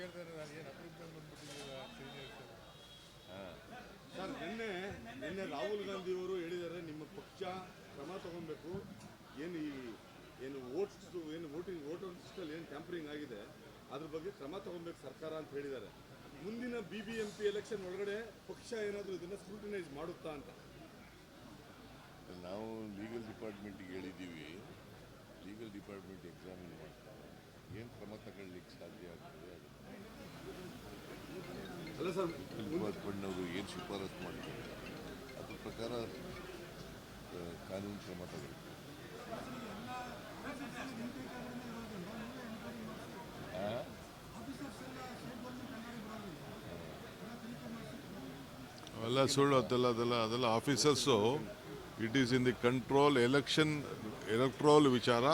ಕೇಳ್ತಾ ಇರೋದು ನಾನು ಏನು ಅಪರೂಪದಲ್ಲಿ ಬಂದ್ಬಿಟ್ಟಿದ್ದೀರಾ ಸೀನಿಯರ್ಸ್ ಸರ್ ನಿನ್ನೆ ನಿನ್ನೆ ರಾಹುಲ್ ಗಾಂಧಿ ಅವರು ಹೇಳಿದ್ದಾರೆ ನಿಮ್ಮ ಪಕ್ಷ ಕ್ರಮ ತಗೊಬೇಕು ಏನು ಈ ಏನು ವೋಟ್ಸ್ ಏನು ವೋಟಿಂಗ್ ವೋಟರ್ ಲಿಸ್ಟಲ್ಲಿ ಏನು ಟ್ಯಾಂಪರಿಂಗ್ ಆಗಿದೆ ಅದ್ರ ಬಗ್ಗೆ ಕ್ರಮ ತಗೊಬೇಕು ಸರ್ಕಾರ ಅಂತ ಹೇಳಿದ್ದಾರೆ. ಮುಂದಿನ B B M P election ಒಳಗಡೆ ಪಕ್ಷ ಏನಾದರೂ ಇದನ್ನು ಸ್ಕ್ರೂಟಿನೈಸ್ ಮಾಡುತ್ತಾ ಅಂತ. ನಾವು ಲೀಗಲ್ ಡಿಪಾರ್ಟ್ಮೆಂಟಿಗೆ ಹೇಳಿದ್ದೀವಿ. ಲೀಗಲ್ ಡಿಪಾರ್ಟ್ಮೆಂಟ್ ಎಕ್ಸಾಮಿನ್ ಮಾಡ್ತಾರೆ ಏನು ಕ್ರಮ ತಗೊಳ್ಳಿಕ್ಕೆ ಸಾಧ್ಯ ಆಗ್ತದೆ ಅಲ್ಲ ಸರ್ ಡಿಪಾರ್ಟ್ಮೆಂಟ್ನವರು ಏನು ಶಿಫಾರಸು ಮಾಡ್ತಾರೆ ಅದ್ರ ಪ್ರಕಾರ ಕಾನೂನು ಕ್ರಮ ತಗೊಳ್ತೀವಿ ಆ? ಅವೆಲ್ಲ ಸುಳ್ಳು ಅದೆಲ್ಲ ಅದೆಲ್ಲ ಅದೆಲ್ಲ officers it is in the control election electoral ವಿಚಾರ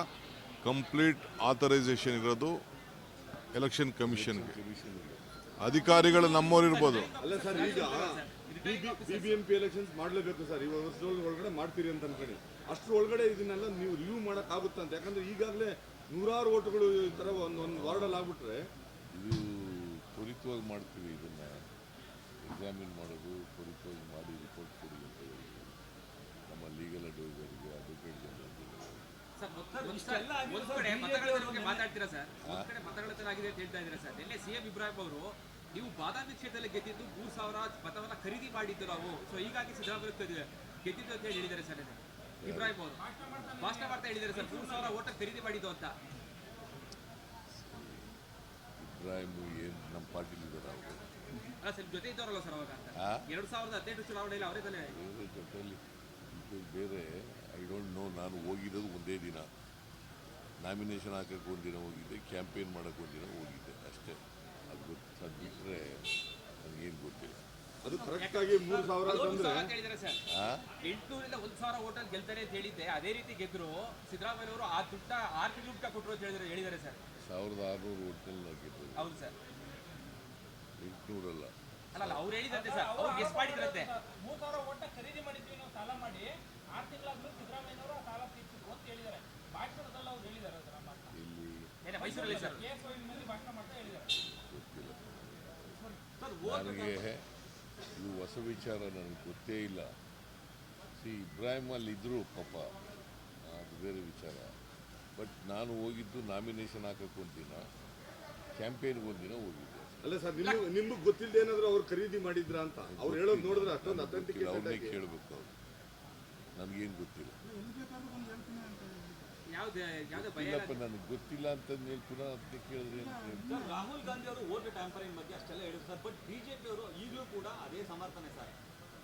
ಕಂಪ್ಲೀಟ್ ಆಥರೈಸೇಷನ್ ಇರೋದು ಎಲೆಕ್ಷನ್ ಕಮಿಷನ್ಗೆ. ಅಧಿಕಾರಿಗಳು ನಮ್ಮವ್ರು ಇರ್ಬೋದು. ಅಲ್ಲ ಸರ್ ಈಗ ಬಿಬಿಎಂಪಿ ಎಲೆಕ್ಷನ್ಸ್ ಮಾಡಲೇಬೇಕು ಸರ್. ಈ ವರ್ಷದ ಒಳಗಡೆ ಮಾಡ್ತೀರಿ ಅಂತ ಅನ್ಕೊಳ್ಳಿ. ಅಷ್ಟರ ಒಳಗಡೆ ಇದನ್ನೆಲ್ಲ ನೀವು ರಿವ್ಯೂ ಮಾಡೋಕ್ಕಾಗುತ್ತಾ ಅಂತ? ಯಾಕಂದ್ರೆ ಈಗಾಗಲೇ ನೂರಾರು ಓಟುಗಳು ಈ ಥರ ಒಂದು ಒಂದು ವಾರ್ಡಲ್ಲಿ ಆಗ್ಬಿಟ್ರೆ ಇದು ತ್ವರಿತವಾಗಿ ಮಾಡ್ತೀವಿ ಇದನ್ನ. ಎಕ್ಸಾಮಿನ್ ಮಾಡೋದು ತ್ವರಿತವಾಗಿ ಮಾಡಿ ರಿಪೋರ್ಟ್ ಕೊಡಿ ಅಂತ ಹೇಳಿ ನಮ್ಮ ಲೀಗಲ್ ಅಡ್ವೈಸರ್ಗೆ ಅಡ್ವೊಕೇಟ್ ಮಾತಾಡ್ತೀರಾ ಸರ್? ಒಂದ್ ಕಡೆ ಆಗಿದೆ ಅಂತ ಹೇಳ್ತಾ ಇದ್ದೀರಾ ಸರ್? ನಿನ್ನೆ ಸಿಎಂ ಇಬ್ರಾಹಿಂ ಅವರು ನೀವು ಬಾದಾಮಿ ಕ್ಷೇತ್ರದಲ್ಲಿ ಗೆದ್ದಿದ್ದು ಮೂರ್ ಸಾವಿರ ಮತವನ್ನ ಖರೀದಿ ಮಾಡಿದ್ದು ನಾವು. ಸೊ ಹೀಗಾಗಿ ಸಿದ್ದರಾಮಯ್ಯ ಗೆದ್ದಿದ್ದು ಅಂತ ಹೇಳಿ ಹೇಳಿದ್ದಾರೆ ಸರ್ ಇಬ್ರಾಹಿಂ ಅವರು. ಭಾಷಣ ಮಾಡ್ತಾ ಹೇಳಿದ್ದಾರೆ ಸರ್ ಮೂರ್ ಸಾವಿರ ಓಟ ಖರೀದಿ ಮಾಡಿದ್ದು ಅಂತ. ಇಬ್ರಾಹಿಂ ಏನು ನಮ್ಮ ಪಾರ್ಟಿ ಲೀಡರ್ ಅವರು. ಅಲ್ಲ ಸರ್ ಜೊತೆ ಇದ್ದವರಲ್ಲ ಸರ್ ಅವಾಗ ಎರಡು ಸಾವಿರದ ಹದಿನೆಂಟು ಚುನಾವಣೆಯಲ್ಲಿ ಅವರೇ ತಾನೇ. ಜೊತೆಯಲ್ಲಿ ಬೇರೆ. ಐ ಡೋಂಟ್ ನೋ ನಾನು ಹೋಗಿರೋದು ಒಂದೇ ದಿನ. ನಾಮಿನೇಷನ್ ಹಾಕಕ್ಕೆ ಒಂದಿನ ಹೋಗಿದ್ದೆ. ಕ್ಯಾಂಪೇನ್ ಮಾಡೋಕ್ಕೆ ಒಂದಿನ ಹೋಗಿದ್ದೆ ಅಷ್ಟೇ. ಅದು ಗೊತ್ತು ಅದು ಬಿಟ್ಟರೆ ನನಗೇನು ಗೊತ್ತಿಲ್ಲ. ಅದು ಕರೆಕ್ಟಾಗಿ ಮೂರು ಸಾವಿರ ಎಂಟುನೂರಿಂದ ಒಂದು ಸಾವಿರ ಓಟಲ್ಲಿ ಗೆಲ್ತಾರೆ ಅಂತ ಹೇಳಿದ್ದೆ. ಅದೇ ರೀತಿ ಗೆದ್ರು. ಸಿದ್ದರಾಮಯ್ಯ ಅವರು ಆ ದುಡ್ಡ ಆರು ತಿಂಗಳು ದುಡ್ಡ ಕೊಟ್ಟರು ಅಂತ ಹೇಳಿದ್ರೆ ಹೇಳಿದ್ದಾರೆ ಸರ್. ಸಾವಿರದ ಆರುನೂರು ಒಟ್ಟಿನಲ್ಲಿ ನಾವು ಹೌದು ಸರ್. ಎಂಟುನೂರಲ್ಲ. ಅಲ್ಲ ಅಲ್ಲ ಅವ್ರು ಹೇಳಿದಂತೆ ಸರ್. ಅವ್ರು ಗೆಸ್ ಮಾಡಿದ್ರಂತೆ. ಮೂರು ಸಾವಿರ ಓಟ ಖರೀದಿ ಮಾಡಿದ್ವಿ ನಾವು ಸಾಲ ಮಾಡಿ ನನಗೆ ಇದು ಹೊಸ ವಿಚಾರ ನನಗೆ ಗೊತ್ತೇ ಇಲ್ಲ. ಸಿ ಇಬ್ರಾಹಿಂ ಅಲ್ಲಿ ಇದ್ದರು ಪಾಪ ಅದು ಬೇರೆ ವಿಚಾರ. ಬಟ್ ನಾನು ಹೋಗಿದ್ದು ನಾಮಿನೇಷನ್ ಹಾಕಕ್ಕೆ ಒಂದಿನ ಕ್ಯಾಂಪೇನ್ಗೆ ಒಂದಿನ ಹೋಗಿದ್ದೆ. ಅಲ್ಲ ಸರ್ ನಿಮ್ಗೆ ನಿಮ್ಗೆ ಗೊತ್ತಿಲ್ಲದೆ ಏನಾದರೂ ಅವ್ರು ಖರೀದಿ ಮಾಡಿದ್ರ ಅಂತ? ಅವ್ರು ಹೇಳೋದು ನೋಡಿದ್ರೆ ಅಷ್ಟೊಂದು ಅವ್ರನ್ನೇ ಆಗಿ ಕೇಳಬೇಕು ಅವ್ರು. ನನಗೇನು ಗೊತ್ತಿಲ್ಲ. ಯಾವ್ದು ಯಾವ್ದು ಭಯ ಇಲ್ಲಪ್ಪ ನನಗೆ ಗೊತ್ತಿಲ್ಲ ಅಂತಂದೇಳಿ ಪುನಃ ಅದಕ್ಕೆ ಕೇಳಿದ್ರೆ ಏನು ಪ್ರಯೋಜನ? ಸರ್ ರಾಹುಲ್ ಗಾಂಧಿ ಅವರು ಓಟ್ ಟ್ಯಾಂಪರಿಂಗ್ ಬಗ್ಗೆ ಅಷ್ಟೆಲ್ಲ ಹೇಳಿದ್ರು ಸರ್ ಬಟ್ ಬಿಜೆಪಿ ಅವರು ಈಗಲೂ ಕೂಡ ಅದೇ ಸಮರ್ಥನೆ ಸರ್.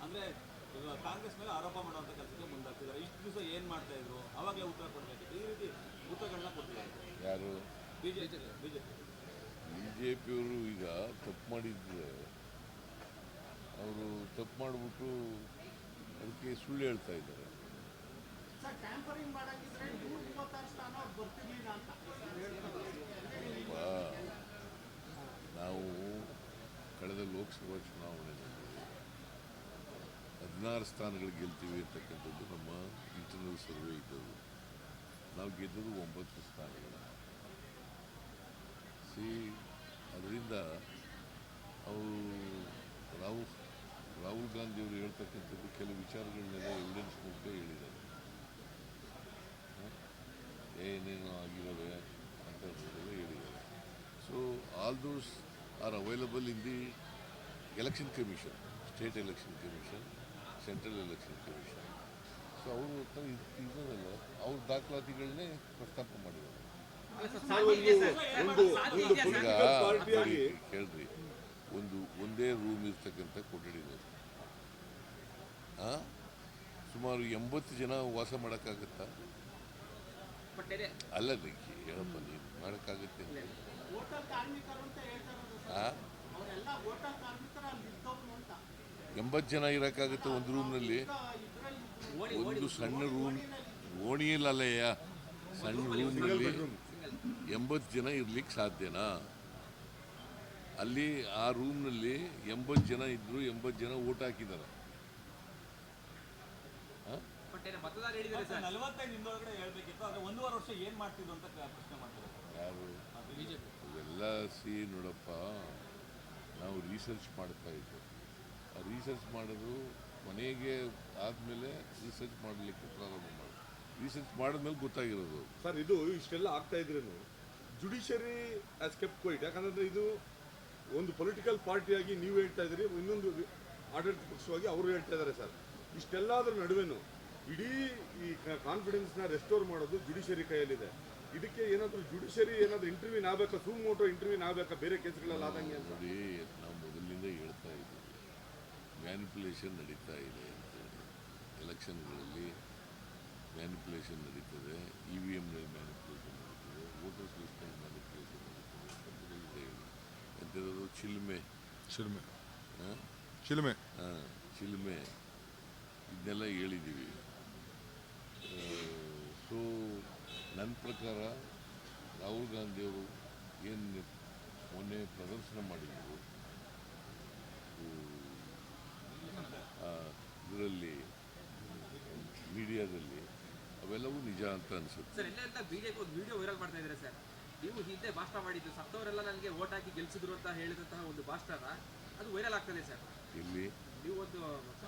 ಅಂದ್ರೆ ಇವಾಗ ಕಾಂಗ್ರೆಸ್ ಮೇಲೆ ಆರೋಪ ಮಾಡುವಂತ ಕೆಲಸಕ್ಕೆ ಮುಂದಾಗ್ತಿದ್ದಾರೆ. ಇಷ್ಟು ದಿವಸ ಏನ್ ಮಾಡ್ತಾ ಇದ್ರು? ಅವಾಗಲೇ ಉತ್ತರ ಕೊಡಬೇಕಿತ್ತು. ಈ ರೀತಿ ಉತ್ತರಗಳನ್ನ ಕೊಡ್ತಿದ್ದಾರೆ ಯಾರು? BJP BJP. ಬಿ ಜೆ ಪಿಯವರು ಈಗ ತಪ್ಪು ಮಾಡಿದ್ರೆ ಅವರು ತಪ್ಪು ಮಾಡಿಬಿಟ್ಟು ಅದಕ್ಕೆ ಸುಳ್ಳು ಹೇಳ್ತಾ ಇದ್ದಾರೆ? ನಾವು ಕಳೆದ ಲೋಕಸಭಾ ಚುನಾವಣೆಯಲ್ಲಿ ಹದಿನಾರು ಸ್ಥಾನಗಳು ಗೆಲ್ತೀವಿ ಅಂತಕ್ಕಂಥದ್ದು ನಮ್ಮ ಇಂಟರ್ನಲ್ ಸರ್ವೆ ಇದ್ದದ್ದು. ನಾವು ಗೆದ್ದದ್ದು ಒಂಬತ್ತು ಸ್ಥಾನಗಳು. ಸಿ ಅದರಿಂದ ಅವರು ರಾಹುಲ್ ರಾಹುಲ್ ಗಾಂಧಿ ಅವರು ಹೇಳ್ತಕ್ಕಂಥದ್ದು ಕೆಲವು ವಿಚಾರಗಳನ್ನೆಲ್ಲ ಎವಿಡೆನ್ಸ್ ಮೂಲಕ ಹೇಳಿದ್ದಾರೆ. ಏನೇನೋ ಆಗಿದ್ದಾವೆ ಅಂತ ಹೇಳಿದ್ದಾರೆ. So all those are available in the election commission state election commission central election commission so ಅವರು ಇದನ್ನೆಲ್ಲ ಅವ್ರ ದಾಖಲಾತಿಗಳನ್ನೇ ಪ್ರಸ್ತಾಪ ಮಾಡಿದ್ದಾರೆ. ಕೇಳ್ರಿ. ಒಂದು ಒಂದೇ ರೂಮ್ ಇರ್ತಕ್ಕಂಥ ಕೊಠಡಿಗಳು. ಸುಮಾರು ಎಂಬತ್ತು ಜನ ವಾಸ ಮಾಡೋಕ್ಕಾಗತ್ತಾ? ಅಲ್ಲ ರೀ, ಹೇಳಪ್ಪ ನೀನು ಮಾಡೋಕ್ಕಾಗುತ್ತೆ. ಎಂಬತ್ತು ಜನ ಇರೋಕ್ಕಾಗುತ್ತೆ ಒಂದು ರೂಮ್ನಲ್ಲಿ? ಒಂದು ಸಣ್ಣ ರೂಮ್. ಓಣಿಯಲ್ಲಯ್ಯ ಸಣ್ಣ ರೂಮ್ನಲ್ಲಿ ಎಂಬತ್ತು ಜನ ಇರ್ಲಿಕ್ಕೆ ಸಾಧ್ಯನಾ? ಅಲ್ಲಿ ಆ ರೂಮ್ನಲ್ಲಿ ಎಂಬತ್ತು ಜನ ಇದ್ದರು ಎಂಬತ್ತು ಜನ ಊಟ ಹಾಕಿದ್ದಾರೆ ಬಟ್ ಏನೇ ಮತದಾರ ಹೇಳಿದ್ದಾರೆ ಸರ್. ನಲವತ್ತೈದು ದಿನದೊಳಗಡೆ ಹೇಳ್ಬೇಕಿತ್ತು. ಆದ್ರೆ ಒಂದೂವರೆ ವರ್ಷ ಏನು ಮಾಡ್ತಿದ್ರು ಅಂತ ಪ್ರಶ್ನೆ ಮಾಡ್ತಾರೆ ಯಾರು? ಬಿಜೆಪಿ. ಇವೆಲ್ಲ ಸಿ ನೋಡಪ್ಪ ನಾವು ರಿಸರ್ಚ್ ಮಾಡ್ತಾ ಇದ್ದೆ ಆ ರಿಸರ್ಚ್ ಮಾಡೋದು ಮನೆಗೆ ಆದಮೇಲೆ ರಿಸರ್ಚ್ ಮಾಡಲಿಕ್ಕೆ ಪ್ರಾರಂಭ ಮಾಡಿ ರಿಸರ್ಚ್ ಮಾಡಿದ್ಮೇಲೆ ಗೊತ್ತಾಗಿರೋದು. ಸರ್ ಇದು ಇಷ್ಟೆಲ್ಲ ಆಗ್ತಾ ಇದ್ರೇನು? ಜುಡಿಷರಿ ಆಸ್ ಕೆಪ್ ಕ್ವೈಟ್ ಯಾಕಂದ್ರೆ ಇದು ಒಂದು ಪೊಲಿಟಿಕಲ್ ಪಾರ್ಟಿಯಾಗಿ ನೀವು ಹೇಳ್ತಾ ಇದ್ದೀರಿ ಇನ್ನೊಂದು ಆಡಳಿತ ಪಕ್ಷವಾಗಿ ಅವರು ಹೇಳ್ತಾ ಇದ್ದಾರೆ ಸರ್. ಇಷ್ಟೆಲ್ಲದರ ನಡುವೆನು ಇಡೀ ಈ ಕಾನ್ಫಿಡೆನ್ಸ್ನ ರೆಸ್ಟೋರ್ ಮಾಡೋದು ಜುಡಿಷರಿ ಕೈಯಲ್ಲಿದೆ. ಇದಕ್ಕೆ ಏನಾದರೂ ಜುಡಿಷರಿ ಏನಾದರೂ ಇಂಟರ್ವ್ಯೂ ಆಗಬೇಕಾ? ಸೂಮ್ ಮೋಟೋ ಇಂಟರ್ವ್ಯೂನ್ ಆಗಬೇಕಾ? ಬೇರೆ ಕೇಸ್ಗಳೆಲ್ಲ ಆದಂಗೆ ಅಂತ? ನೋಡಿ ನಾವು ಮೊದಲಿಂದ ಹೇಳ್ತಾ ಇದ್ದೀವಿ. ಮ್ಯಾನಿಪುಲೇಷನ್ ನಡೀತಾ ಇದೆ ಅಂತೇಳಿ. ಎಲೆಕ್ಷನ್ಗಳಲ್ಲಿ ಮ್ಯಾನಿಪುಲೇಷನ್ ನಡೀತದೆ. ಇ ವಿ ಎಮ್ನಲ್ಲಿ ಮ್ಯಾನಿಪುಲೇಷನ್ ನಡೀತದೆ. ವೋಟರ್ಸ್ ಲಿಸ್ಟ್ನಲ್ಲಿ ಮ್ಯಾನಿಪುಲೇಷನ್ ನಡೀತದೆ ಅಂತಂದ್ರೆ ಇದೆ ಹೇಳಿ ಎಂಥದ್ದು ಚಿಲ್ಮೆ. ಚಿಲ್ಮೆ. ಹಾಂ? ಚಿಲ್ಮೆ. ಹಾಂ ಚಿಲ್ಮೆ. ಇದನ್ನೆಲ್ಲ ಹೇಳಿದ್ದೀವಿ. ಸೊ ನನ್ನ ಪ್ರಕಾರ ರಾಹುಲ್ ಗಾಂಧಿಯವರು ಏನು ಮೊನ್ನೆ ಪ್ರದರ್ಶನ ಮಾಡಿದರು ಇದರಲ್ಲಿ ಮೀಡಿಯಾದಲ್ಲಿ ಅವೆಲ್ಲವೂ ನಿಜ ಅಂತ ಅನಿಸುತ್ತೆ. ಸರ್ ಎಲ್ಲ ಬಿಜೆಪಿ ಒಂದು ವಿಡಿಯೋ ವೈರಲ್ ಮಾಡ್ತಾ ಇದ್ದಾರೆ ಸರ್. ನೀವು ಹಿಂದೆ ಭಾಷಣ ಮಾಡಿದ್ದು ಸತ್ತವರೆಲ್ಲ ನನಗೆ ಓಟ್ ಹಾಕಿ ಗೆಲ್ಸಿದ್ರು ಅಂತ ಹೇಳಿದಂತಹ ಒಂದು ಭಾಷಣ ಅದು ವೈರಲ್ ಆಗ್ತದೆ ಸರ್. ಇಲ್ಲಿ ನೀವು ಒಂದು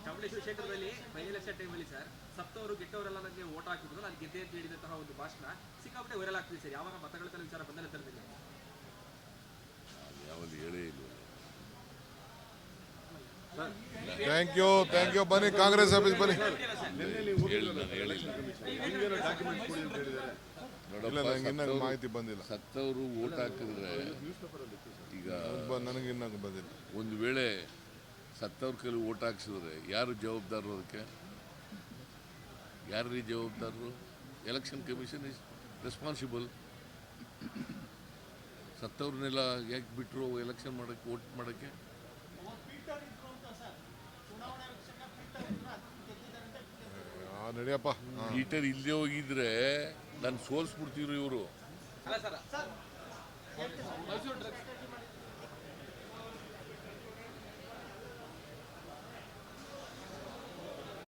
ಚಾಮುಂಡೇಶ್ವರಿ ಕ್ಷೇತ್ರದಲ್ಲಿ ಫೈನಲ್ ಎಲೆಕ್ಷನ್ ಟೈಮಲ್ಲಿ ಸರ್ ಸತ್ತವರು ಗೆಟ್ಟವರೆಲ್ಲ ನನಗೆ ಓಟ್ ಹಾಕಿದ್ರು. ನಾನು ಗೆದ್ದೆ ಅಂತ ಹೇಳಿದಂತಹ ಒಂದು ಭಾಷಣ ಸಿಕ್ಕಾಪಟ್ಟೆ ವೈರಲ್ ಆಗ್ತಿದೆ ಸರ್ ಯಾವಾಗ ಮತಗಳ ವಿಚಾರ ಬಂದರೆ ನಂತರದಲ್ಲಿ ನಾನು ಯಾವಲ್ಲಿ ಹೇಳೇ ಥ್ಯಾಂಕ್ ಯು ಥ್ಯಾಂಕ್ ಯು ಬನ್ನಿ ಕಾಂಗ್ರೆಸ್ ಆಫೀಸ್ ಬನ್ನಿ. ಇಲ್ಲ ನನಗೆ ಮಾಹಿತಿ ಬಂದಿಲ್ಲ. ಸತ್ತವರು ಓಟ್ ಹಾಕಿದ್ರೆ ಈಗ ನನಗೆ ಇನ್ನೂ ಬಂದಿಲ್ಲ. ಒಂದು ವೇಳೆ ಸತ್ತವ್ರ ಕೈಲಿ ಓಟ್ ಹಾಕ್ಸಿದ್ರೆ ಯಾರು ಜವಾಬ್ದಾರರು ಅದಕ್ಕೆ? ಯಾರ್ರೀ ಜವಾಬ್ದಾರರು? ಎಲೆಕ್ಷನ್ ಕಮಿಷನ್ ಇಸ್ ರೆಸ್ಪಾನ್ಸಿಬಲ್ ಸತ್ತವ್ರನ್ನೆಲ್ಲ ಯಾಕೆ ಬಿಟ್ಟರು ಎಲೆಕ್ಷನ್ ಮಾಡೋಕ್ಕೆ ವೋಟ್ ಮಾಡೋಕ್ಕೆ? ನಡೆಯಪ್ಪ. ಹೀಟರ್ ಇಲ್ಲದೆ ಹೋಗಿದ್ರೆ ನಾನು ಸೋಲ್ಸ್ಬಿಡ್ತಿದ್ರು ಇವರು.